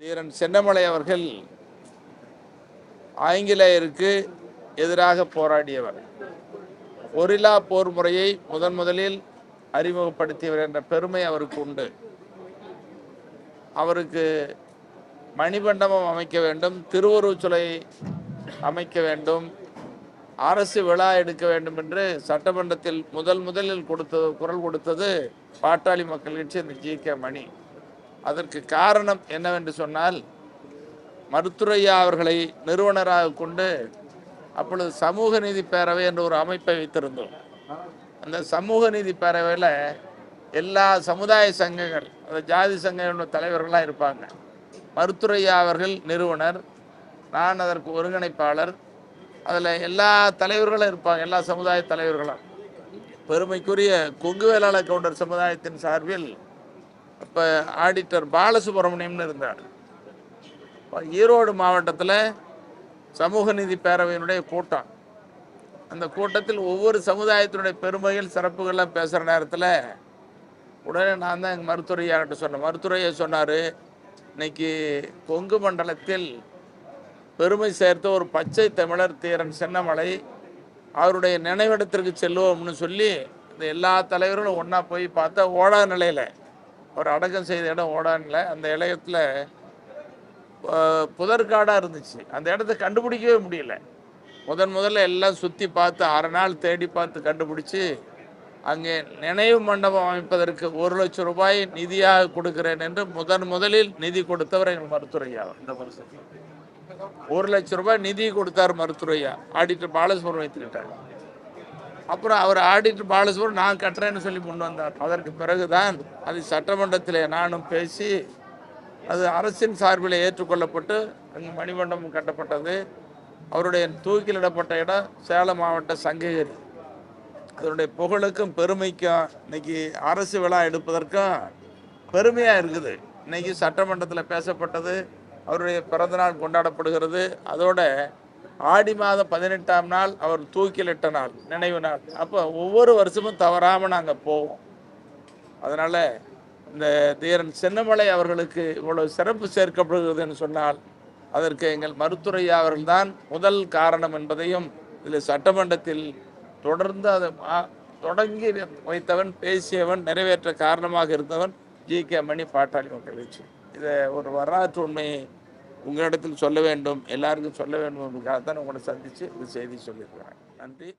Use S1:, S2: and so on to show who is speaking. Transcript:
S1: தீரன் சென்னமலை அவர்கள் ஆங்கிலேயருக்கு எதிராக போராடியவர். ஒரிலா போர் முறையை முதன் முதலில் அறிமுகப்படுத்தியவர் என்ற பெருமை அவருக்கு உண்டு. அவருக்கு மணிமண்டபம் அமைக்க வேண்டும் திருவுருவச் சிலை அமைக்க வேண்டும் அரசு விழா எடுக்க வேண்டும் என்று சட்டமன்றத்தில் முதல் முதலில் கொடுத்தது குரல் கொடுத்தது பாட்டாளி மக்கள் கட்சி இந்த ஜி. கே. மணி. அதற்கு காரணம் என்னவென்று சொன்னால் மருத்துரையா அவர்களை நிறுவனராக கொண்டு அப்பொழுது சமூக நீதி பேரவை என்ற ஒரு அமைப்பை வைத்திருந்தோம். அந்த சமூக நீதி பேரவையில் எல்லா சமுதாய சங்கங்கள் அந்த ஜாதி சங்கங்களோட தலைவர்களாக இருப்பாங்க. மருத்துரையா அவர்கள் நிறுவனர் நான் அதற்கு ஒருங்கிணைப்பாளர் அதில் எல்லா தலைவர்களும் இருப்பாங்க எல்லா சமுதாய தலைவர்களும். பெருமைக்குரிய கொங்கு வேளாளர் கவுண்டர் சமுதாயத்தின் சார்பில் இப்போ ஆடிட்டர் பாலசுப்ரமணியம்னு இருந்தார். இப்போ ஈரோடு மாவட்டத்தில் சமூக நீதி பேரவையினுடைய கூட்டம். அந்த கூட்டத்தில் ஒவ்வொரு சமுதாயத்தினுடைய பெருமைகள் சிறப்புகள்லாம் பேசுகிற நேரத்தில் உடனே நான் தான் எங்கள் மருத்துவரையாகிட்ட சொன்னேன். மருத்துவரையா சொன்னார் இன்னைக்கு கொங்கு மண்டலத்தில் பெருமை சேர்த்த ஒரு பச்சை தமிழர் தீரன் சென்னமலை அவருடைய நினைவிடத்திற்கு செல்வோம்னு சொல்லி இந்த எல்லா தலைவர்களும் ஒன்றா போய் பார்த்தா ஓடாத நிலையில் ஒரு அடக்கம் செய்த இடம் ஓடா அந்த இளையத்தில் புதற்காடாக இருந்துச்சு. அந்த இடத்த கண்டுபிடிக்கவே முடியல. முதன் முதல்ல எல்லாம் சுற்றி பார்த்து அரை நாள் தேடி பார்த்து கண்டுபிடிச்சி அங்கே நினைவு மண்டபம் அமைப்பதற்கு ஒரு லட்சம் ரூபாய் நிதியாக கொடுக்கிறேன் என்று முதன் முதலில் நிதி கொடுத்தவர் எங்கள் மருத்துவரையா. இந்த வருஷத்தில் ஒரு லட்சம் ரூபாய் நிதி கொடுத்தார் மருத்துவரையா. ஆடிட்டர் பாலசுப்ரமணியத்துக்கிட்டார் அப்புறம் அவர் ஆடிட்டர் பாலசுப்ரம் நான் கட்டுறேன்னு சொல்லி கொண்டு வந்தார். அதற்கு பிறகுதான் அது சட்டமன்றத்தில் நானும் பேசி அது அரசின் சார்பில் ஏற்றுக்கொள்ளப்பட்டு அங்கு மணிமண்டபம் கட்டப்பட்டது. அவருடைய தூக்கிலிடப்பட்ட இடம் சேலம் மாவட்ட சங்ககிரி. அதனுடைய புகழுக்கும் பெருமைக்கும் இன்னைக்கு அரசு விழா எடுப்பதற்கும் பெருமையாக இருக்குது. இன்னைக்கு சட்டமன்றத்தில் பேசப்பட்டது அவருடைய பிறந்தநாள் கொண்டாடப்படுகிறது. அதோட ஆடி மாதம் பதினெட்டாம் நாள் அவர் தூக்கிலிட்ட நாள் நினைவு நாள். அப்போ ஒவ்வொரு வருஷமும் தவறாமல் நாங்கள் போவோம். அதனால் இந்த தீரன் சென்னமலை அவர்களுக்கு இவ்வளவு சிறப்பு சேர்க்கப்படுகிறது சொன்னால் அதற்கு எங்கள் மருத்துரையா அவர்கள்தான் முதல் காரணம் என்பதையும் இதில் சட்டமன்றத்தில் தொடர்ந்து அதை மா- தொடங்கி வைத்தவன் பேசியவன் நிறைவேற்ற காரணமாக இருந்தவன் ஜி கே மணி பாட்டாளி மக்கள் கட்சி இதை ஒரு வரலாற்று உண்மையை உங்களிடத்தில் சொல்ல வேண்டும் எல்லாருக்கும் சொல்ல வேண்டும் என்பதற்காகத்தான் உங்களை சந்தித்து இந்த செய்தி சொல்லியிருக்கிறேன். நன்றி.